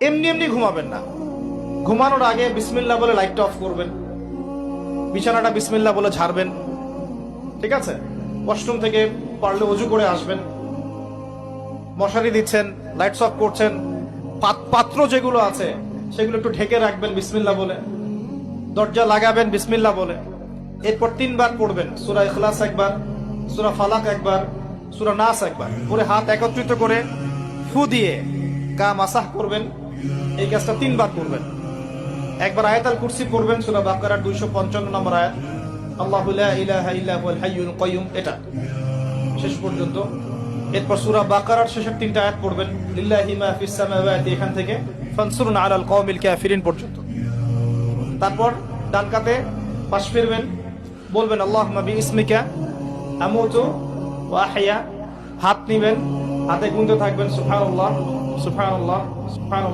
এমনি এমনি ঘুমাবেন না। ঘুমানোর আগে বিসমিল্লাহ বলে লাইটটা অফ করবেন। বিছানাটা বিসমিল্লাহ বলে ঝাড়বেন। ঠিক আছে? ওয়াশরুম থেকে পারলে অজু করে আসবেন। মশারি দিচ্ছেন, লাইটস অফ করছেন। পাত- পাত্র যেগুলো আছে, সেগুলো একটু ঢেকে রাখবেন বিসমিল্লাহ বলে। দরজা লাগাবেন বিসমিল্লাহ বলে। এরপর তিনবার পড়বেন। সুরা ইখলাস একবার, সুরা ফালাক একবার, সুরা নাস একবার। পরে হাত একত্রিত করে ফু দিয়ে গা মাসাহ করবেন, এই কাজটা তিনবার করবেন। একবার আয়াতাল কুরসি পড়বেন, সুরা বাকারার দুইশো পঞ্চান্ন নম্বর আয়াত। এটা। শেষ পর্যন্ত। এরপর সূরা বাকারার শেষের তিনটা আয়াত এখান থেকে। পর্যন্ত। তারপর ডান কাতে পাশ ফিরবেন। বলবেন, আল্লাহুম্মা বিইসমিকা ওয়া হাত নিবেন, হাতে গুনতে থাকবেন, সুবহানাল্লাহ। সুবহানাল্লাহ সুবহানাল্লাহ